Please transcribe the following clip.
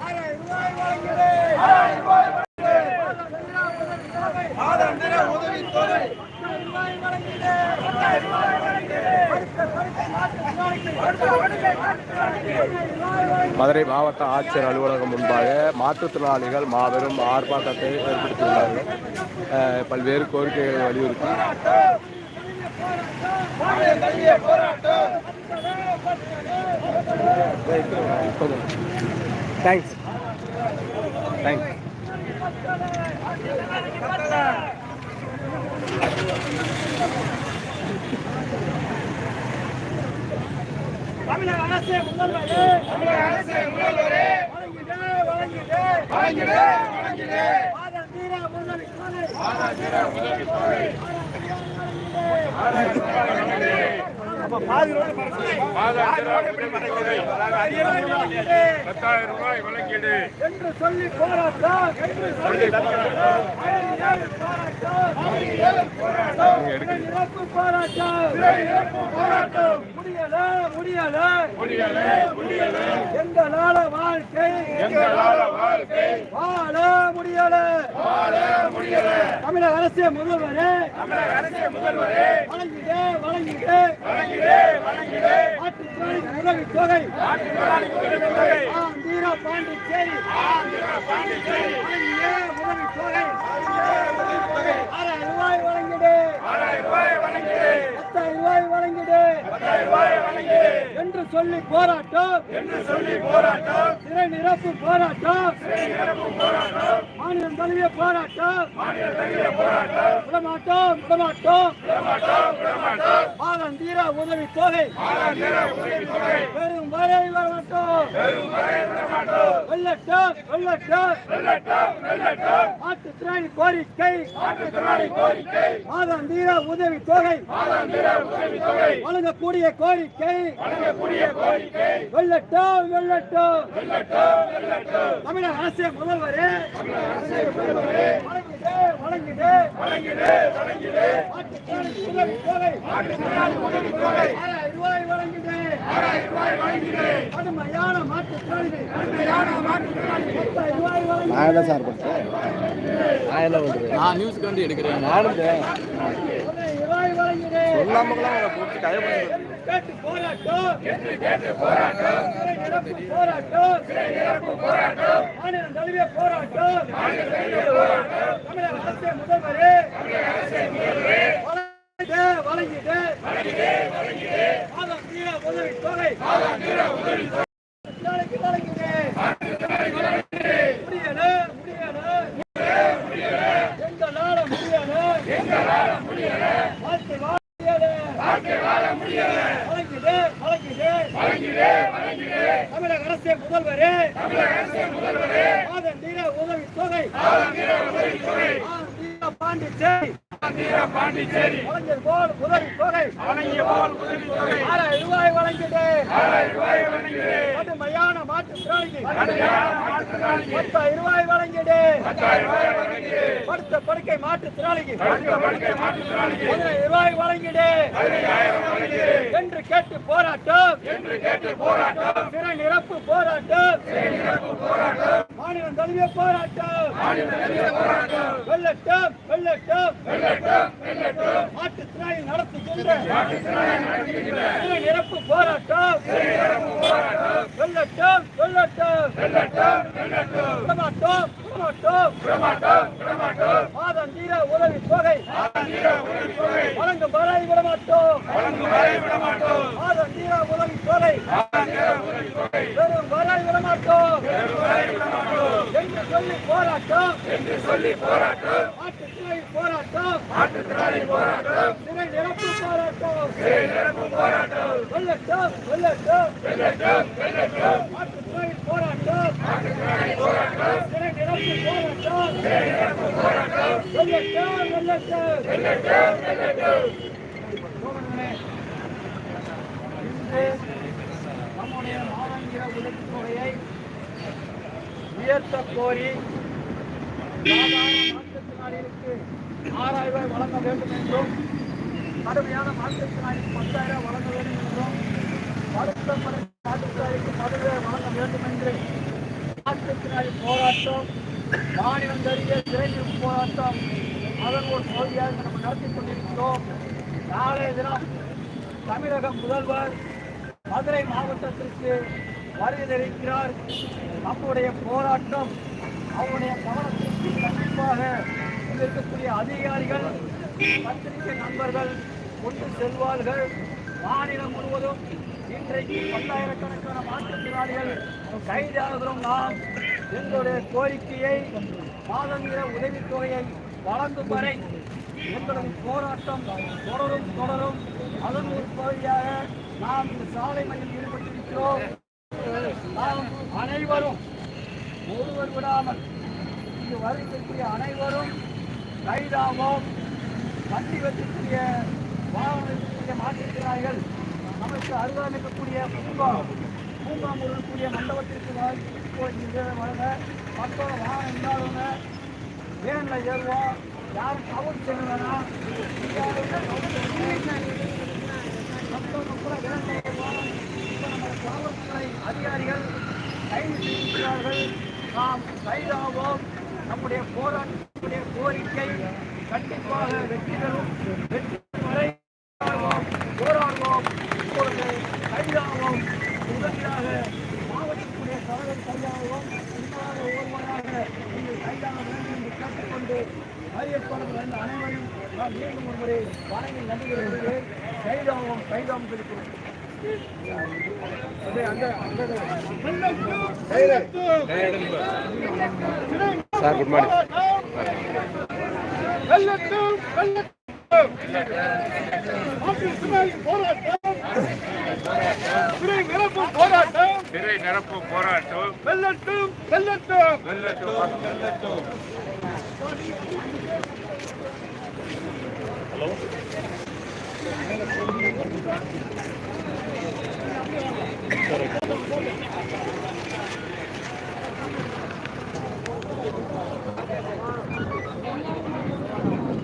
ஆயிரம் ரூபாய் வாங்கினேன் மதுரை மாவட்ட ஆட்சியர் அலுவலகம் முன்பாக மாற்றுத்திறனாளிகள் மாபெரும் ஆர்ப்பாட்டத்தை ஏற்படுத்தியுள்ளார்கள். பல்வேறு கோரிக்கைகளை வலியுறுத்தி தேங்க்ஸ் தேங்க்ஸ் தமிழக அரசு முதல்வரே. தமிழக அரசு முதல்வரே. வழங்கிடே வழங்கிடே. வழங்கிடே வழங்கிடே. மாதம் தீர முதல் மாதம் தீர முதல் கொலை. பத்தாயிரம் ரூபாய் வழங்கீடு என்று சொல்லி போராட்டம் என்று சொல்லி போராட்டம் முடியல? முடியல? எங்களால வாழ்க்கை எங்களால வாழ்க்கை வாழ முடியல. வாழ முடியல. தமிழக அரசு முதல்வரே. தமிழக அரசு முதல்வரே. வழங்கிடே வழங்கிடே. வழங்கிடே வழங்கிடே. மாற்றுத்திறனாளி உதவி தொகை. மாற்றுத்திறனாளி உதவி தொகை. ஆந்திரா பாண்டிச்சேரி. பாண்டிச்சேரி. வழங்கிடே உதவி தொகை. என்று சொல்லி போராட்டம். என்று சொல்லி போராட்டம். சிறை நிரப்பு போராட்டம். மாநிலம் தழுவிய போராட்டம். விடமாட்டோம் விடமாட்டோம். மாதம் தீர உதவி தொகை. பெரும் வரை வரமாட்டோம். வெள்ளட்டம் வெள்ளட்டம். மாற்றுத்திறனாளி கோரிக்கை. மாதம் தீர உதவி தொகை. வழங்கக்கூடிய கோரிக்கை. வெள்ளட்டம் வெள்ளட்டம். தமிழக அரசு முதல்வரே. நான் என்ன சார் பண்ணுறேன் நான் நியூஸ்க்கு வந்து எடுக்கிறேன். நானும் வழங்கிடு அவரை உங்களை போட்டு கயப்படுறது கேட்டு போராட்டம் கேட்டு போராட்டம் நிரப்பு போராட்டம் தழுவிய போராட்டம் தமிழக அரசு முதல்வரே வழங்கிடு உதவி தொகை வழங்கிடு முடியல முடியல எங்களால முடியல வாழ்க்கை வாழ தமிழக அரசு முதல்வரே மாதம் தீர உதவி தொகை மாதம் தீர பாண்டிச்சேரி பாண்டிச்சேரி வழங்கியது போல் உதவி தொகை வழங்கிய போல் உதவி தொகை ஆறாயிரம் ரூபாய் வழங்கிடு ஆறாயிரம் ரூபாய் வழங்கிடு கடுமையான மாற்றுத்திறனாளிக்கு மாற்றுத்திறனாளிக்கு பத்தாயிரம் ரூபாய் வழங்கிடு பத்தாயிரம் ரூபாய் வழங்கிடு. படுத்த படுக்கை மாற்றுத்திறனாளிக்கு பதினாயிரம் ரூபாய் வழங்கிடு. என்று கேட்டு போராட்டம். என்று கேட்டு போராட்டம். சிறை நிரப்பு போராட்டம். மாநிலம் தழுவிய போராட்டம். வெள்ளட்டம் வெள்ளட்டம் மாற்றுத்திறனாளி நடத்துகின்ற சிறை நிரப்பு போராட்டம் வெள்ளட்டம் வெள்ளட்டம் விடமாட்டோம் விடமாட்டோம் மாதம் தீர உதவி தொகை வழங்கும் வரை விடமாட்டோம். மாதம் தீர உதவி தொகை வெறும் வரை விடமாட்டோம். என்று சொல்லி போராட்டம். என்று சொல்லி போராட்டம். மாற்றுத்திறனாளி போராட்டம் மாற்றுத்திறனாளி போராட்டம் சிறை நிரப்பு போராட்டம். சிறை நிரப்பு போராட்டம் வெள்ளட்டம் வெள்ளட்டம். வெள்ளட்டம் வெள்ளட்டம் மாற்றுத்திறனாளி போராட்டம். மாற்றுத்திறனாளி போராட்டம் சிறை நிரப்பு போராட்டம். சிறை நிரப்பு போராட்டம் வெள்ளட்டம் வெள்ளட்டம் வெள்ளட்டம் வெள்ளட்டம் நம்முடைய உயர்த்த கோரி மாற்றுத்திறனாளிகளுக்கு ஆறாயிரம் ரூபாய் வழங்க வேண்டும் என்றும் கடுமையான மாற்றுத்திறனாளிக்கு பத்தாயிரம் வழங்க வேண்டும் என்றும் மருத்துவமனை மாற்றுத்திறனாளிக்கு பதினேழு வழங்க வேண்டும் என்று மாற்றுத்திறனாளி போராட்டம் மாநிலம் தருகிய சிறைநிறுப்பு போராட்டம் அதன் ஒரு பகுதியாக நம்ம நடத்தி கொண்டிருக்கிறோம். நாளைய தினம் தமிழக முதல்வர் மதுரை மாவட்டத்திற்கு வருகிறார் நம்முடைய போராட்டம் அவருடைய கவனத்திற்கு கண்டிப்பாக இருக்கக்கூடிய அதிகாரிகள் பத்திரிகை நண்பர்கள் கொண்டு செல்வார்கள். மாநிலம் முழுவதும் இன்றைக்கு பல்லாயிரக்கணக்கான மாற்றுத்திறனாளிகள் கைதாகிறோம் நாம். எங்களுடைய கோரிக்கையை மாதந்திர உதவித்தொகையை வழங்கும் வரை எங்களது போராட்டம் தொடரும் தொடரும். அதன் ஒரு பகுதியாக நாம் இந்த சாலை மறியலில் ஈடுபட்டிருக்கிறோம். நாம் அனைவரும் ஒருவர் விடாமல் இங்கு வருகின்ற அனைவரும் கைதாவோம் வண்டி வைக்கக்கூடிய வாகனத்திற்குரிய வைக்கக்கூடிய நமக்கு அருகாமைக்கக்கூடிய பூங்கா பூங்கா முருகக்கூடிய மண்டபத்திற்கு வழங்க மற்றொரு வாகனம் இல்லாதவங்க வேனில் ஏறுவோம் யாரும் கவர் செய்ய வேணாம் மற்றவங்க கூட வேனில் ஏறுவோம் இப்போ நம்ம காவல்துறை அதிகாரிகள் கைது செய்திருக்கிறார்கள் நாம் கைதாவோம் நம்முடைய போராட்டத்துடைய கோரிக்கை கண்டிப்பாக வெற்றி தரும் வெற்றி வரை போராடுவோம், இப்பொழுது கைதாவோம். உடனடியாக மாவட்டத்துடைய தலைவர் கைதாகவும் இல்லாத ஒருவராக நீங்கள் கைதாக வேண்டும் என்று கேட்டுக்கொண்டு அறியப்படும் என்ற அனைவரும் நான் மீண்டும் ஒருமுறை வணங்கி நம்புகிறேன் கைதாவோம் கைதாம் கைதாகவும் இருக்கிறோம் சார் குட் மார்னிங் போராட்டம் சிறை நிரப்பு போராட்டம் வெள்ளட்டும் வெள்ளட்டும் வெள்ளட்டும்